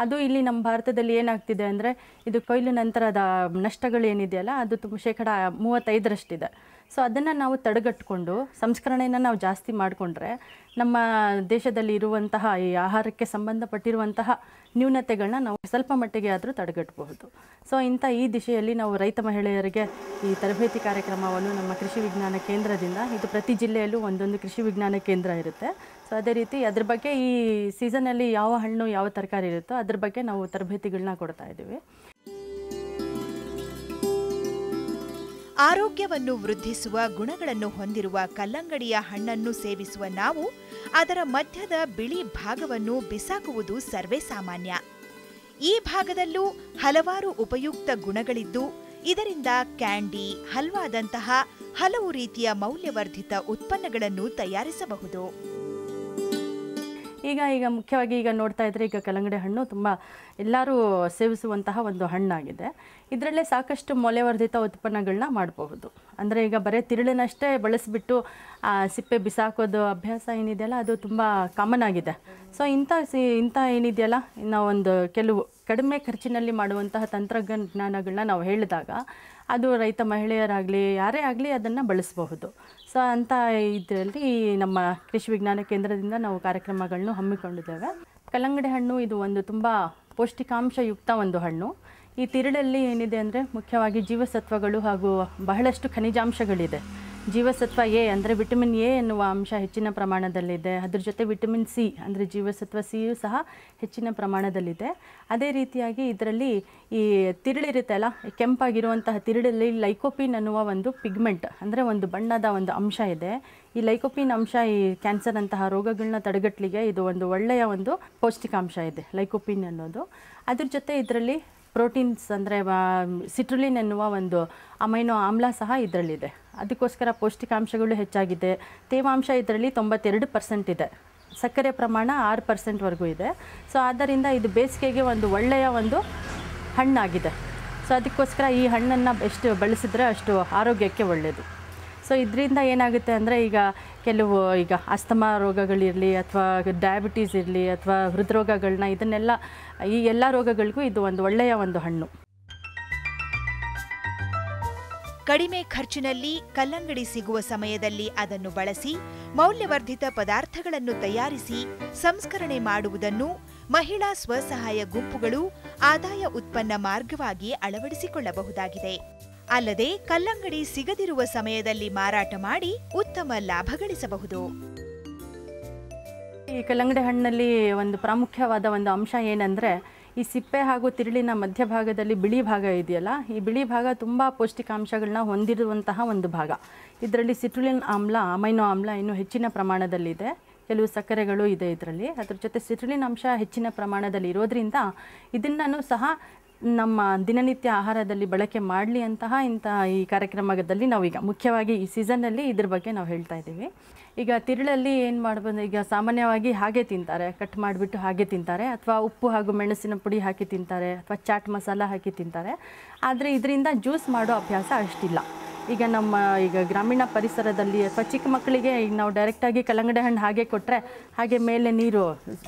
Speaker 4: ಅದು ಇಲ್ಲಿ ನಮ್ಮ ಭಾರತದಲ್ಲಿ ಏನಾಗ್ತಿದೆ ಅಂದರೆ ಇದು ಕೊಯ್ಲು ನಂತರದ ನಷ್ಟಗಳು ಏನಿದೆಯಲ್ಲ, ಅದು ತುಂಬ ಶೇಕಡ ಮೂವತ್ತೈದರಷ್ಟಿದೆ. ಸೊ ಅದನ್ನು ನಾವು ತಡೆಗಟ್ಟಿಕೊಂಡು ಸಂಸ್ಕರಣೆಯನ್ನು ನಾವು ಜಾಸ್ತಿ ಮಾಡಿಕೊಂಡ್ರೆ ನಮ್ಮ ದೇಶದಲ್ಲಿ ಇರುವಂತಹ ಈ ಆಹಾರಕ್ಕೆ ಸಂಬಂಧಪಟ್ಟಿರುವಂತಹ ನ್ಯೂನತೆಗಳನ್ನ ನಾವು ಸ್ವಲ್ಪ ಮಟ್ಟಿಗೆ ಆದರೂ ತಡೆಗಟ್ಟಬಹುದು ಸೊ ಇಂಥ ಈ ದಿಶೆಯಲ್ಲಿ ನಾವು ರೈತ ಮಹಿಳೆಯರಿಗೆ ಈ ತರಬೇತಿ ಕಾರ್ಯಕ್ರಮವನ್ನು ನಮ್ಮ ಕೃಷಿ ವಿಜ್ಞಾನ ಕೇಂದ್ರದಿಂದ, ಇದು ಪ್ರತಿ ಜಿಲ್ಲೆಯಲ್ಲೂ ಒಂದೊಂದು ಕೃಷಿ ವಿಜ್ಞಾನ ಕೇಂದ್ರ ಇರುತ್ತೆ. ಸೊ ಅದೇ ರೀತಿ ಅದ್ರ ಬಗ್ಗೆ ಈ ಸೀಸನಲ್ಲಿ ಯಾವ ಹಣ್ಣು ಯಾವ ತರಕಾರಿ ಇರುತ್ತೋ ಅದ್ರ ಬಗ್ಗೆ ನಾವು ತರಬೇತಿಗಳನ್ನ ಕೊಡ್ತಾ ಇದ್ದೀವಿ.
Speaker 3: ಆರೋಗ್ಯವನ್ನು ವೃದ್ಧಿಸುವ ಗುಣಗಳನ್ನು ಹೊಂದಿರುವ ಕಲ್ಲಂಗಡಿಯ ಹಣ್ಣನ್ನು ಸೇವಿಸುವ ನಾವು ಅದರ ಮಧ್ಯದ ಬಿಳಿ ಭಾಗವನ್ನು ಬಿಸಾಕುವುದು ಸರ್ವೇ ಸಾಮಾನ್ಯ. ಈ ಭಾಗದಲ್ಲೂ ಹಲವಾರು ಉಪಯುಕ್ತ ಗುಣಗಳಿದ್ದು, ಇದರಿಂದ ಕ್ಯಾಂಡಿ, ಹಲ್ವಾದಂತಹ ಹಲವು ರೀತಿಯ ಮೌಲ್ಯವರ್ಧಿತ ಉತ್ಪನ್ನಗಳನ್ನು ತಯಾರಿಸಬಹುದು.
Speaker 4: ಈಗ ಈಗ ಮುಖ್ಯವಾಗಿ ಈಗ ನೋಡ್ತಾ ಇದ್ರೆ ಈಗ ಕಲ್ಲಂಗಡಿ ಹಣ್ಣು ತುಂಬ ಎಲ್ಲರೂ ಸೇವಿಸುವಂತಹ ಒಂದು ಹಣ್ಣಾಗಿದೆ. ಇದರಲ್ಲೇ ಸಾಕಷ್ಟು ಮೌಲ್ಯವರ್ಧಿತ ಉತ್ಪನ್ನಗಳನ್ನ ಮಾಡಬಹುದು. ಅಂದರೆ ಈಗ ಬರೀ ತಿರುಳಿನಷ್ಟೇ ಬಳಸಿಬಿಟ್ಟು ಸಿಪ್ಪೆ ಬಿಸಾಕೋದು ಅಭ್ಯಾಸ ಏನಿದೆಯಲ್ಲ, ಅದು ತುಂಬ ಕಾಮನ್ ಆಗಿದೆ. ಸೊ ಇಂಥ ಸಿ, ಇಂಥ ಏನಿದೆಯಲ್ಲ ಒಂದು ಕೆಲವು ಕಡಿಮೆ ಖರ್ಚಿನಲ್ಲಿ ಮಾಡುವಂತಹ ತಂತ್ರಜ್ಞಾನಗಳನ್ನ ನಾವು ಹೇಳಿದಾಗ ಅದು ರೈತ ಮಹಿಳೆಯರಾಗಲಿ, ಯಾರೇ ಆಗಲಿ ಅದನ್ನು ಬಳಸಬಹುದು. ಸೊ ಅಂಥ ಇದರಲ್ಲಿ ನಮ್ಮ ಕೃಷಿ ವಿಜ್ಞಾನ ಕೇಂದ್ರದಿಂದ ನಾವು ಕಾರ್ಯಕ್ರಮಗಳನ್ನು ಹಮ್ಮಿಕೊಂಡಿದ್ದೇವೆ. ಕಲ್ಲಂಗಡಿ ಹಣ್ಣು ಇದು ಒಂದು ತುಂಬ ಪೌಷ್ಟಿಕಾಂಶಯುಕ್ತ ಒಂದು ಹಣ್ಣು. ಈ ತಿರುಳಲ್ಲಿ ಏನಿದೆ ಅಂದರೆ ಮುಖ್ಯವಾಗಿ ಜೀವಸತ್ವಗಳು ಹಾಗೂ ಬಹಳಷ್ಟು ಖನಿಜಾಂಶಗಳಿದೆ. ಜೀವಸತ್ವ ಎ ಅಂದರೆ ವಿಟಮಿನ್ ಎ ಎನ್ನುವ ಅಂಶ ಹೆಚ್ಚಿನ ಪ್ರಮಾಣದಲ್ಲಿದೆ. ಅದ್ರ ಜೊತೆ ವಿಟಮಿನ್ ಸಿ ಅಂದರೆ ಜೀವಸತ್ವ ಸಿಯು ಸಹ ಹೆಚ್ಚಿನ ಪ್ರಮಾಣದಲ್ಲಿದೆ. ಅದೇ ರೀತಿಯಾಗಿ ಇದರಲ್ಲಿ ಈ ತಿರುಳಿರುತ್ತೆ ಅಲ್ಲ ಕೆಂಪಾಗಿರುವಂತಹ ತಿರುಳಲ್ಲಿ ಲೈಕೋಪಿನ್ ಅನ್ನುವ ಒಂದು ಪಿಗ್ಮೆಂಟ್ ಅಂದರೆ ಒಂದು ಬಣ್ಣದ ಒಂದು ಅಂಶ ಇದೆ. ಈ ಲೈಕೋಪಿನ್ ಅಂಶ ಈ ಕ್ಯಾನ್ಸರ್ ಅಂತಹ ರೋಗಗಳನ್ನ ತಡೆಗಟ್ಟಲಿಗೆ ಇದು ಒಂದು ಒಳ್ಳೆಯ ಒಂದು ಪೌಷ್ಟಿಕಾಂಶ ಇದೆ ಲೈಕೋಪಿನ್ ಅನ್ನೋದು. ಅದ್ರ ಜೊತೆ ಇದರಲ್ಲಿ ಪ್ರೋಟೀನ್ಸ್ ಅಂದರೆ ಸಿಟ್ರುಲಿನ್ ಎನ್ನುವ ಒಂದು ಅಮೈನೋ ಆಮ್ಲ ಸಹ ಇದರಲ್ಲಿದೆ. ಅದಕ್ಕೋಸ್ಕರ ಪೌಷ್ಟಿಕಾಂಶಗಳು ಹೆಚ್ಚಾಗಿದೆ. ತೇವಾಂಶ ಇದರಲ್ಲಿ ತೊಂಬತ್ತೆರಡು ಪರ್ಸೆಂಟ್ ಇದೆ. ಸಕ್ಕರೆ ಪ್ರಮಾಣ ಆರು ಪರ್ಸೆಂಟ್ವರೆಗೂ ಇದೆ. ಸೊ ಆದ್ದರಿಂದ ಇದು ಬೇಸಿಗೆಗೆ ಒಂದು ಒಳ್ಳೆಯ ಒಂದು ಹಣ್ಣಾಗಿದೆ. ಸೊ ಅದಕ್ಕೋಸ್ಕರ ಈ ಹಣ್ಣನ್ನು ಎಷ್ಟು ಬಳಸಿದ್ರೆ ಅಷ್ಟು ಆರೋಗ್ಯಕ್ಕೆ ಒಳ್ಳೆಯದು ಸೊ ಇದರಿಂದ ಏನಾಗುತ್ತೆ ಅಂದರೆ ಈಗ ಕೆಲವು ಈಗ ಅಸ್ತಮಾ ರೋಗಗಳಿರಲಿ ಅಥವಾ ಡಯಾಬಿಟೀಸ್ ಇರಲಿ ಅಥವಾ ಹೃದ್ರೋಗಗಳನ್ನ ಇದನ್ನೆಲ್ಲ ಈ ಎಲ್ಲ ರೋಗಗಳಿಗೂ ಇದು ಒಂದು ಒಳ್ಳೆಯ ಒಂದು ಹಣ್ಣು.
Speaker 3: ಕಡಿಮೆ ಖರ್ಚಿನಲ್ಲಿ ಕಲ್ಲಂಗಡಿ ಸಿಗುವ ಸಮಯದಲ್ಲಿ ಅದನ್ನು ಬಳಸಿ ಮೌಲ್ಯವರ್ಧಿತ ಪದಾರ್ಥಗಳನ್ನು ತಯಾರಿಸಿ ಸಂಸ್ಕರಣೆ ಮಾಡುವುದನ್ನು ಮಹಿಳಾ ಸ್ವಸಹಾಯ ಗುಂಪುಗಳು ಆದಾಯ ಉತ್ಪನ್ನ ಮಾರ್ಗವಾಗಿ ಅಳವಡಿಸಿಕೊಳ್ಳಬಹುದಾಗಿದೆ. ಅಲ್ಲದೆ ಕಲ್ಲಂಗಡಿ ಸಿಗದಿರುವ ಸಮಯದಲ್ಲಿ ಮಾರಾಟ ಮಾಡಿ ಉತ್ತಮ ಲಾಭ ಗಳಿಸಬಹುದು.
Speaker 4: ಈ ಕಲ್ಲಂಗಡಿ ಹಣ್ಣಲ್ಲಿ ಒಂದು ಪ್ರಾಮುಖ್ಯವಾದ ಒಂದು ಅಂಶ ಏನಂದರೆ ಈ ಸಿಪ್ಪೆ ಹಾಗೂ ತಿರುಳಿನ ಮಧ್ಯಭಾಗದಲ್ಲಿ ಬಿಳಿ ಭಾಗ ಇದೆಯಲ್ಲ, ಈ ಬಿಳಿ ಭಾಗ ತುಂಬ ಪೌಷ್ಟಿಕಾಂಶಗಳನ್ನ ಹೊಂದಿರುವಂತಹ ಒಂದು ಭಾಗ. ಇದರಲ್ಲಿ ಸಿಟ್ರುಲಿನ್ ಆಮ್ಲ, ಅಮೈನೋ ಆಮ್ಲ ಇನ್ನೂ ಹೆಚ್ಚಿನ ಪ್ರಮಾಣದಲ್ಲಿದೆ. ಕೆಲವು ಸಕ್ಕರೆಗಳು ಇದೆ ಇದರಲ್ಲಿ. ಅದ್ರ ಜೊತೆ ಸಿಟ್ರುಲಿನ್ ಅಂಶ ಹೆಚ್ಚಿನ ಪ್ರಮಾಣದಲ್ಲಿ ಇರೋದ್ರಿಂದ ಇದನ್ನು ಸಹ ನಮ್ಮ ದಿನನಿತ್ಯ ಆಹಾರದಲ್ಲಿ ಬಳಕೆ ಮಾಡಲಿ ಅಂತಹ ಇಂಥ ಈ ಕಾರ್ಯಕ್ರಮದಲ್ಲಿ ನಾವೀಗ ಮುಖ್ಯವಾಗಿ ಈ ಸೀಸನ್ನಲ್ಲಿ ಇದ್ರ ಬಗ್ಗೆ ನಾವು ಹೇಳ್ತಾ ಇದ್ದೀವಿ. ಈಗ ತಿರುಳಲ್ಲಿ ಏನು ಮಾಡ್ಬೋದು ಈಗ ಸಾಮಾನ್ಯವಾಗಿ ಹಾಗೆ ತಿಂತಾರೆ. ಕಟ್ ಮಾಡಿಬಿಟ್ಟು ಹಾಗೆ ತಿಂತಾರೆ. ಅಥವಾ ಉಪ್ಪು ಹಾಗೂ ಮೆಣಸಿನ ಪುಡಿ ಹಾಕಿ ತಿಂತಾರೆ. ಅಥವಾ ಚಾಟ್ ಮಸಾಲ ಹಾಕಿ ತಿಂತಾರೆ. ಆದರೆ ಇದರಿಂದ ಜ್ಯೂಸ್ ಮಾಡೋ ಅಭ್ಯಾಸ ಅಷ್ಟಿಲ್ಲ. ಈಗ ನಮ್ಮ ಈಗ ಗ್ರಾಮೀಣ ಪರಿಸರದಲ್ಲಿ ಅಥವಾ ಚಿಕ್ಕ ಮಕ್ಕಳಿಗೆ ಈಗ ನಾವು ಡೈರೆಕ್ಟಾಗಿ ಕಲ್ಲಂಗಡಿ ಹಣ್ಣು ಹಾಗೆ ಕೊಟ್ಟರೆ ಹಾಗೆ ಮೇಲೆ ನೀರು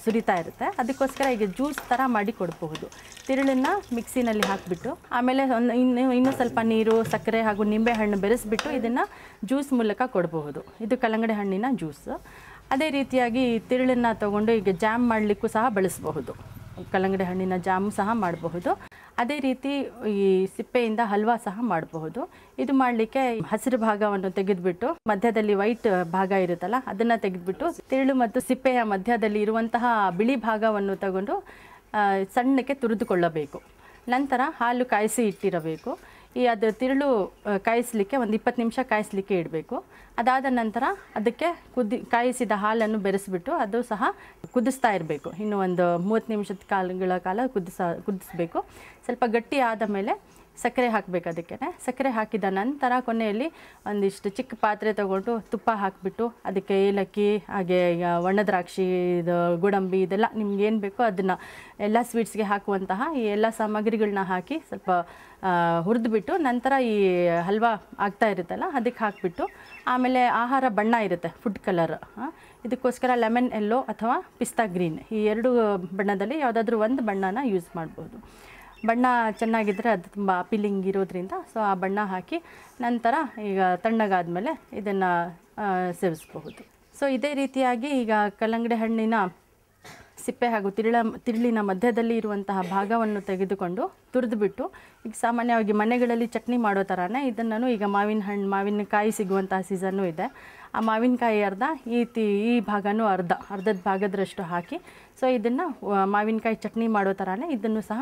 Speaker 4: ಸುರಿತಾ ಇರುತ್ತೆ. ಅದಕ್ಕೋಸ್ಕರ ಈಗ ಜ್ಯೂಸ್ ಥರ ಮಾಡಿ ಕೊಡಬಹುದು. ತಿರುಳನ್ನು ಮಿಕ್ಸಿನಲ್ಲಿ ಹಾಕಿಬಿಟ್ಟು, ಆಮೇಲೆ ಒಂದು ಇನ್ನು, ಇನ್ನೂ ಸ್ವಲ್ಪ ನೀರು, ಸಕ್ಕರೆ ಹಾಗೂ ನಿಂಬೆ ಹಣ್ಣು ಬೆರೆಸಿಬಿಟ್ಟು ಇದನ್ನು ಜ್ಯೂಸ್ ಮೂಲಕ ಕೊಡಬಹುದು. ಇದು ಕಲ್ಲಂಗಡಿ ಹಣ್ಣಿನ ಜ್ಯೂಸ್ ಅದೇ ರೀತಿಯಾಗಿ ತಿರುಳನ್ನು ತಗೊಂಡು ಈಗ ಜಾಮ್ ಮಾಡಲಿಕ್ಕೂ ಸಹ ಬಳಸಬಹುದು. ಕಲ್ಲಂಗಡಿ ಹಣ್ಣಿನ ಜಾಮು ಸಹ ಮಾಡಬಹುದು. ಅದೇ ರೀತಿ ಈ ಸಿಪ್ಪೆಯಿಂದ ಹಲ್ವಾ ಸಹ ಮಾಡಬಹುದು. ಇದು ಮಾಡಲಿಕ್ಕೆ ಹಸಿರು ಭಾಗವನ್ನು ತೆಗೆದುಬಿಟ್ಟು ಮಧ್ಯದಲ್ಲಿ ವೈಟ್ ಭಾಗ ಇರುತ್ತಲ್ಲ, ಅದನ್ನು ತೆಗೆದುಬಿಟ್ಟು ತಿರುಳು ಮತ್ತು ಸಿಪ್ಪೆಯ ಮಧ್ಯದಲ್ಲಿ ಇರುವಂತಹ ಬಿಳಿ ಭಾಗವನ್ನು ತಗೊಂಡು ಸಣ್ಣಕ್ಕೆ ತುರಿದುಕೊಳ್ಳಬೇಕು. ನಂತರ ಹಾಲು ಕಾಯಿಸಿ ಇಟ್ಟಿರಬೇಕು. ಈ ಅದು ತಿರುಳು ಕಾಯಿಸಲಿಕ್ಕೆ ಒಂದು ಇಪ್ಪತ್ತು ನಿಮಿಷ ಕಾಯಿಸಲಿಕ್ಕೆ ಇಡಬೇಕು. ಅದಾದ ನಂತರ ಅದಕ್ಕೆ ಕುದಿ, ಕಾಯಿಸಿದ ಹಾಲನ್ನು ಬೆರೆಸಿಬಿಟ್ಟು ಅದು ಸಹ ಕುದಿಸ್ತಾ ಇರಬೇಕು. ಇನ್ನೂ ಒಂದು ಮೂವತ್ತು ನಿಮಿಷದ ಕಾಲಗಳ ಕಾಲ ಕುದಿಸ, ಕುದಿಸ್ಬೇಕು. ಸ್ವಲ್ಪ ಗಟ್ಟಿ ಆದ ಮೇಲೆ ಸಕ್ಕರೆ ಹಾಕಬೇಕು ಅದಕ್ಕೆ ಸಕ್ಕರೆ ಹಾಕಿದ ನಂತರ ಕೊನೆಯಲ್ಲಿ ಒಂದಿಷ್ಟು ಚಿಕ್ಕ ಪಾತ್ರೆ ತಗೊಂಡು ತುಪ್ಪ ಹಾಕಿಬಿಟ್ಟು ಅದಕ್ಕೆ ಏಲಕ್ಕಿ, ಹಾಗೆ ಒಣದ್ರಾಕ್ಷಿ ಒಣ ದ್ರಾಕ್ಷಿ, ಇದು ಗೋಡಂಬಿ ಇದೆಲ್ಲ ನಿಮ್ಗೆ ಏನು ಬೇಕೋ ಅದನ್ನು ಎಲ್ಲ ಸ್ವೀಟ್ಸ್ಗೆ ಹಾಕುವಂತಹ ಈ ಎಲ್ಲ ಸಾಮಗ್ರಿಗಳನ್ನ ಹಾಕಿ ಸ್ವಲ್ಪ ಹುರಿದ್ಬಿಟ್ಟು ನಂತರ ಈ ಹಲ್ವಾ ಆಗ್ತಾ ಇರುತ್ತಲ್ಲ ಅದಕ್ಕೆ ಹಾಕಿಬಿಟ್ಟು ಆಮೇಲೆ ಆಹಾರ ಬಣ್ಣ ಇರುತ್ತೆ ಫುಡ್ ಕಲರ್ ಇದಕ್ಕೋಸ್ಕರ ಲೆಮನ್ ಎಲ್ಲೋ ಅಥವಾ ಪಿಸ್ತಾ ಗ್ರೀನ್ ಈ ಎರಡು ಬಣ್ಣದಲ್ಲಿ ಯಾವುದಾದ್ರೂ ಒಂದು ಬಣ್ಣನ ಯೂಸ್ ಮಾಡ್ಬೋದು. ಬಣ್ಣ ಚೆನ್ನಾಗಿದ್ದರೆ ಅದು ತುಂಬ ಅಪೀಲಿಂಗ್ ಇರೋದ್ರಿಂದ ಸೊ ಆ ಬಣ್ಣ ಹಾಕಿ ನಂತರ ಈಗ ತಣ್ಣಗಾದ್ಮೇಲೆ ಇದನ್ನು ಸೇವಿಸಬಹುದು. ಸೊ ಇದೇ ರೀತಿಯಾಗಿ ಈಗ ಕಲ್ಲಂಗಡಿ ಹಣ್ಣಿನ ಸಿಪ್ಪೆ ಹಾಗೂ ತಿರುಳ, ತಿರುಳಿನ ಮಧ್ಯದಲ್ಲಿ ಇರುವಂತಹ ಭಾಗವನ್ನು ತೆಗೆದುಕೊಂಡು ತುರಿದುಬಿಟ್ಟು, ಈಗ ಸಾಮಾನ್ಯವಾಗಿ ಮನೆಗಳಲ್ಲಿ ಚಟ್ನಿ ಮಾಡೋ ಥರನೇ ಇದನ್ನು ಈಗ ಮಾವಿನ ಹಣ್ಣು ಮಾವಿನಕಾಯಿ ಸಿಗುವಂತಹ ಸೀಸನ್ನು ಇದೆ. ಆ ಮಾವಿನಕಾಯಿ ಅರ್ಧ, ಈ ತಿ, ಈ ಭಾಗನೂ ಅರ್ಧ, ಅರ್ಧದ ಭಾಗದರಷ್ಟು ಹಾಕಿ ಸೊ ಇದನ್ನು ಮಾವಿನಕಾಯಿ ಚಟ್ನಿ ಮಾಡೋ ಥರನೇ ಇದನ್ನು ಸಹ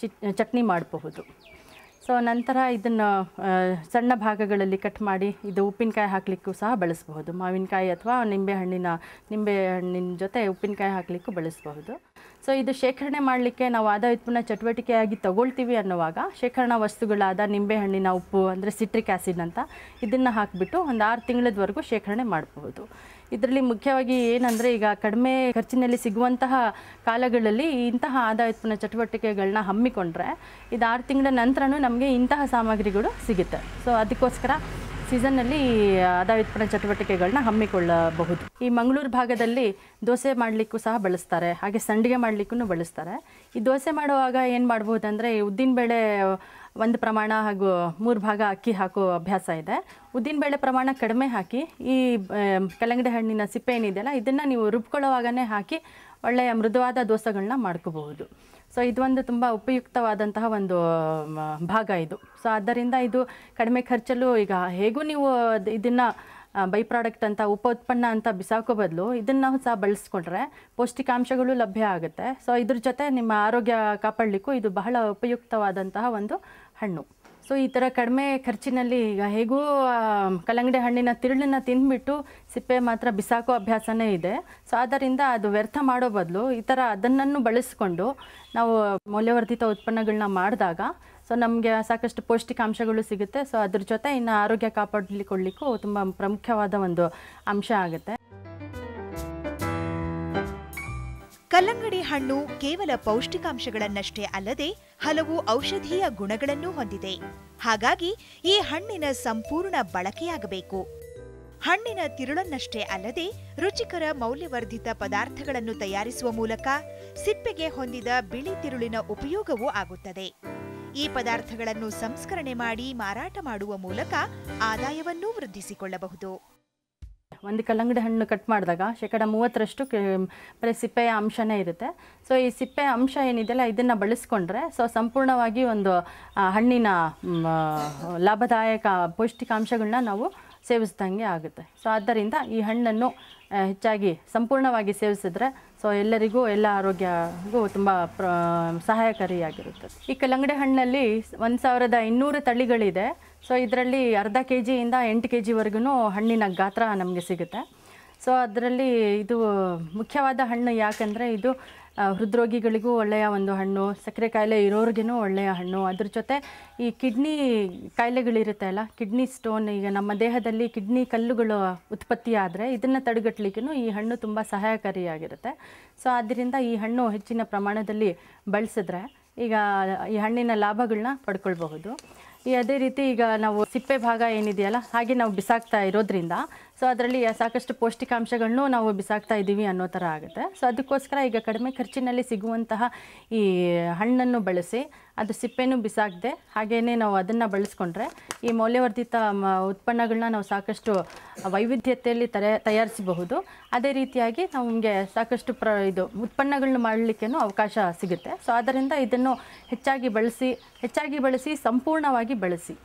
Speaker 4: ಚಿ ಚಟ್ನಿ ಮಾಡಬಹುದು. ಸೊ ನಂತರ ಇದನ್ನು ಸಣ್ಣ ಭಾಗಗಳಲ್ಲಿ ಕಟ್ ಮಾಡಿ, ಇದು ಉಪ್ಪಿನಕಾಯಿ ಹಾಕಲಿಕ್ಕೂ ಸಹ ಬಳಸಬಹುದು. ಮಾವಿನಕಾಯಿ ಅಥವಾ ನಿಂಬೆಹಣ್ಣಿನ ನಿಂಬೆಹಣ್ಣಿನ ಜೊತೆ ಉಪ್ಪಿನಕಾಯಿ ಹಾಕಲಿಕ್ಕೂ ಬಳಸಬಹುದು. ಸೊ ಇದು ಶೇಖರಣೆ ಮಾಡಲಿಕ್ಕೆ ನಾವು ಆದಾಯ ಉತ್ಪನ್ನ ಚಟುವಟಿಕೆಯಾಗಿ ತಗೊಳ್ತೀವಿ ಅನ್ನುವಾಗ, ಶೇಖರಣಾ ವಸ್ತುಗಳಾದ ನಿಂಬೆಹಣ್ಣಿನ ಉಪ್ಪು ಅಂದರೆ ಸಿಟ್ರಿಕ್ ಆ್ಯಸಿಡ್ ಅಂತ, ಇದನ್ನು ಹಾಕಿಬಿಟ್ಟು ಒಂದು ಆರು ತಿಂಗಳದವರೆಗೂ ಶೇಖರಣೆ ಮಾಡಬಹುದು. ಇದರಲ್ಲಿ ಮುಖ್ಯವಾಗಿ ಏನಂದರೆ ಈಗ ಕಡಿಮೆ ಖರ್ಚಿನಲ್ಲಿ ಸಿಗುವಂತಹ ಕಾಲಗಳಲ್ಲಿ ಇಂತಹ ಆದಾಯ ಉತ್ಪನ್ನ ಚಟುವಟಿಕೆಗಳನ್ನ ಹಮ್ಮಿಕೊಂಡ್ರೆ ಇದು ಆರು ತಿಂಗಳ ನಂತರನೂ ನಮಗೆ ಇಂತಹ ಸಾಮಗ್ರಿಗಳು ಸಿಗುತ್ತೆ. ಸೊ ಅದಕ್ಕೋಸ್ಕರ ಸೀಸನ್ನಲ್ಲಿ ಆದಾಯ ಉತ್ಪನ್ನ ಚಟುವಟಿಕೆಗಳನ್ನ ಹಮ್ಮಿಕೊಳ್ಳಬಹುದು. ಈ ಮಂಗಳೂರು ಭಾಗದಲ್ಲಿ ದೋಸೆ ಮಾಡಲಿಕ್ಕೂ ಸಹ ಬಳಸ್ತಾರೆ. ಹಾಗೆ ಸಂಡಿಗೆ ಮಾಡಲಿಕ್ಕೂ ಬಳಸ್ತಾರೆ. ಈ ದೋಸೆ ಮಾಡುವಾಗ ಏನು ಮಾಡ್ಬೋದು ಅಂದರೆ ಉದ್ದಿನಬೇಳೆ ಒಂದು ಪ್ರಮಾಣ ಹಾಗೂ ಮೂರು ಭಾಗ ಅಕ್ಕಿ ಹಾಕೋ ಅಭ್ಯಾಸ ಇದೆ. ಉದ್ದಿನಬೇಳೆ ಪ್ರಮಾಣ ಕಡಿಮೆ ಹಾಕಿ, ಈ ಕಲ್ಲಂಗಡಿ ಹಣ್ಣಿನ ಸಿಪ್ಪೆ ಏನಿದೆಯಲ್ಲ, ಇದನ್ನು ನೀವು ರುಬ್ಕೊಳ್ಳೋವಾಗನೇ ಹಾಕಿ ಒಳ್ಳೆಯ ಮೃದುವಾದ ದೋಸೆಗಳನ್ನ ಮಾಡ್ಕೋಬಹುದು. ಸೊ ಇದೊಂದು ತುಂಬ ಉಪಯುಕ್ತವಾದಂತಹ ಒಂದು ಭಾಗ ಇದು. ಸೊ ಆದ್ದರಿಂದ ಇದು ಕಡಿಮೆ ಖರ್ಚಲ್ಲೂ ಈಗ ಹೇಗೂ ನೀವು ಇದನ್ನು ಬೈ ಪ್ರಾಡಕ್ಟ್ ಅಂತ ಉಪ ಉತ್ಪನ್ನ ಅಂತ ಬಿಸಾಕೋ ಬದಲು ಇದನ್ನು ಸಹ ಬಳಸ್ಕೊಂಡ್ರೆ ಪೌಷ್ಟಿಕಾಂಶಗಳು ಲಭ್ಯ ಆಗುತ್ತೆ. ಸೊ ಇದ್ರ ಜೊತೆ ನಿಮ್ಮ ಆರೋಗ್ಯ ಕಾಪಾಡಲಿಕ್ಕೂ ಇದು ಬಹಳ ಉಪಯುಕ್ತವಾದಂತಹ ಒಂದು ಹಣ್ಣು. ಸೊ ಈ ಥರ ಕಡಿಮೆ ಖರ್ಚಿನಲ್ಲಿ ಈಗ ಹೇಗೂ ಕಲ್ಲಂಗಡಿ ಹಣ್ಣಿನ ತಿರುಳನ್ನ ತಿಂದ್ಬಿಟ್ಟು ಸಿಪ್ಪೆ ಮಾತ್ರ ಬಿಸಾಕೋ ಅಭ್ಯಾಸನೇ ಇದೆ. ಸೊ ಆದ್ದರಿಂದ ಅದು ವ್ಯರ್ಥ ಮಾಡೋ ಬದಲು ಈ ಥರ ಅದನ್ನನ್ನು ಬಳಸಿಕೊಂಡು ನಾವು ಮೌಲ್ಯವರ್ಧಿತ ಉತ್ಪನ್ನಗಳನ್ನ ಮಾಡಿದಾಗ ಸೊ ನಮಗೆ ಸಾಕಷ್ಟು ಪೌಷ್ಟಿಕಾಂಶಗಳು ಸಿಗುತ್ತೆ. ಸೊ ಅದ್ರ ಜೊತೆ ಇನ್ನು ಆರೋಗ್ಯ ಕಾಪಾಡಿಕೊಳ್ಳಿಕ್ಕೂ ತುಂಬ ಪ್ರಮುಖವಾದ ಒಂದು ಅಂಶ ಆಗುತ್ತೆ.
Speaker 3: ಕಲ್ಲಂಗಡಿ ಹಣ್ಣು ಕೇವಲ ಪೌಷ್ಟಿಕಾಂಶಗಳನ್ನಷ್ಟೇ ಅಲ್ಲದೆ ಹಲವು ಔಷಧೀಯ ಗುಣಗಳನ್ನು ಹೊಂದಿದೆ. ಹಾಗಾಗಿ ಈ ಹಣ್ಣಿನ ಸಂಪೂರ್ಣ ಬಳಕೆಯಾಗಬೇಕು. ಹಣ್ಣಿನ ತಿರುಳನ್ನಷ್ಟೇ ಅಲ್ಲದೆ ರುಚಿಕರ ಮೌಲ್ಯವರ್ಧಿತ ಪದಾರ್ಥಗಳನ್ನು ತಯಾರಿಸುವ ಮೂಲಕ ಸಿಪ್ಪೆಗೆ ಹೊಂದಿದ ಬಿಳಿ ತಿರುಳಿನ ಉಪಯೋಗವೂ ಆಗುತ್ತದೆ. ಈ ಪದಾರ್ಥಗಳನ್ನು ಸಂಸ್ಕರಣೆ ಮಾಡಿ ಮಾರಾಟ ಮಾಡುವ ಮೂಲಕ ಆದಾಯವನ್ನೂ ವೃದ್ಧಿಸಿಕೊಳ್ಳಬಹುದು.
Speaker 4: ಒಂದು ಕಲ್ಲಂಗಡಿ ಹಣ್ಣು ಕಟ್ ಮಾಡಿದಾಗ ಶೇಕಡ ಮೂವತ್ತರಷ್ಟು ಬರೀ ಸಿಪ್ಪೆಯ ಅಂಶನೇ ಇರುತ್ತೆ. ಸೊ ಈ ಸಿಪ್ಪೆಯ ಅಂಶ ಏನಿದೆಯಲ್ಲ, ಇದನ್ನು ಬಳಸ್ಕೊಂಡ್ರೆ, ಸೊ, ಸಂಪೂರ್ಣವಾಗಿ ಒಂದು ಹಣ್ಣಿನ ಲಾಭದಾಯಕ ಪೌಷ್ಟಿಕಾಂಶಗಳನ್ನ ನಾವು ಸೇವಿಸ್ದಂಗೆ ಆಗುತ್ತೆ. ಸೊ ಆದ್ದರಿಂದ ಈ ಹಣ್ಣನ್ನು ಹೆಚ್ಚಾಗಿ ಸಂಪೂರ್ಣವಾಗಿ ಸೇವಿಸಿದ್ರೆ, ಸೊ, ಎಲ್ಲರಿಗೂ, ಎಲ್ಲ ಆರೋಗ್ಯಗೂ ತುಂಬ, ಪ್ರ, ಸಹಾಯಕಾರಿಯಾಗಿರುತ್ತೆ. ಈ ಕಲ್ಲಂಗಡಿ ಹಣ್ಣಲ್ಲಿ ಒಂದು ಸಾವಿರದ ಇನ್ನೂರು ತಳಿಗಳಿದೆ. ಸೊ ಇದರಲ್ಲಿ ಅರ್ಧ ಕೆ ಜಿಯಿಂದ ಎಂಟು ಕೆ ಜಿವರೆಗೂ ಹಣ್ಣಿನ ಗಾತ್ರ ನಮಗೆ ಸಿಗುತ್ತೆ. ಸೊ ಅದರಲ್ಲಿ ಇದು ಮುಖ್ಯವಾದ ಹಣ್ಣು ಯಾಕಂದರೆ ಇದು ಹೃದ್ರೋಗಿಗಳಿಗೂ ಒಳ್ಳೆಯ ಒಂದು ಹಣ್ಣು, ಸಕ್ಕರೆ ಕಾಯಿಲೆ ಇರೋರಿಗೂ ಒಳ್ಳೆಯ ಹಣ್ಣು. ಅದ್ರ ಜೊತೆ ಈ ಕಿಡ್ನಿ ಕಾಯಿಲೆಗಳಿರುತ್ತೆ ಅಲ್ಲ, ಕಿಡ್ನಿ ಸ್ಟೋನ್, ಈಗ ನಮ್ಮ ದೇಹದಲ್ಲಿ ಕಿಡ್ನಿ ಕಲ್ಲುಗಳು ಉತ್ಪತ್ತಿ ಆದರೆ ಇದನ್ನು ತಡೆಗಟ್ಟಲಿಕ್ಕೂ ಈ ಹಣ್ಣು ತುಂಬ ಸಹಾಯಕಾರಿಯಾಗಿರುತ್ತೆ. ಸೊ ಆದ್ದರಿಂದ ಈ ಹಣ್ಣು ಹೆಚ್ಚಿನ ಪ್ರಮಾಣದಲ್ಲಿ ಬಳಸಿದ್ರೆ ಈಗ ಈ ಹಣ್ಣಿನ ಲಾಭಗಳನ್ನ ಪಡ್ಕೊಳ್ಬಹುದು. ಈ ಅದೇ ರೀತಿ ಈಗ ನಾವು ಸಿಪ್ಪೆ ಭಾಗ ಏನಿದೆಯಲ್ಲ ಹಾಗೆ ನಾವು ಬಿಸಾಕ್ತಾ ಇರೋದ್ರಿಂದ ಸೊ ಅದರಲ್ಲಿ ಸಾಕಷ್ಟು ಪೌಷ್ಟಿಕಾಂಶಗಳನ್ನು ನಾವು ಬಿಸಾಕ್ತಾ ಇದ್ದೀವಿ ಅನ್ನೋ ಥರ ಆಗುತ್ತೆ. ಸೊ ಅದಕ್ಕೋಸ್ಕರ ಈಗ ಕಡಿಮೆ ಖರ್ಚಿನಲ್ಲಿ ಸಿಗುವಂತಹ ಈ ಹಣ್ಣನ್ನು ಬಳಸಿ, ಅದು ಸಿಪ್ಪೆನೂ ಬಿಸಾಕದೆ ಹಾಗೆಯೇ ನಾವು ಅದನ್ನು ಬಳಸ್ಕೊಂಡ್ರೆ ಈ ಮೌಲ್ಯವರ್ಧಿತ ಉತ್ಪನ್ನಗಳನ್ನ ನಾವು ಸಾಕಷ್ಟು ವೈವಿಧ್ಯತೆಯಲ್ಲಿ ತರೆ, ತಯಾರಿಸಬಹುದು. ಅದೇ ರೀತಿಯಾಗಿ ನಮಗೆ ಸಾಕಷ್ಟು ಪ್ರ, ಇದು ಉತ್ಪನ್ನಗಳನ್ನ ಮಾಡಲಿಕ್ಕೇನು ಅವಕಾಶ ಸಿಗುತ್ತೆ. ಸೊ ಅದರಿಂದ ಇದನ್ನು ಹೆಚ್ಚಾಗಿ ಬಳಸಿ ಹೆಚ್ಚಾಗಿ ಬಳಸಿ, ಸಂಪೂರ್ಣವಾಗಿ ಬಳಸಿ.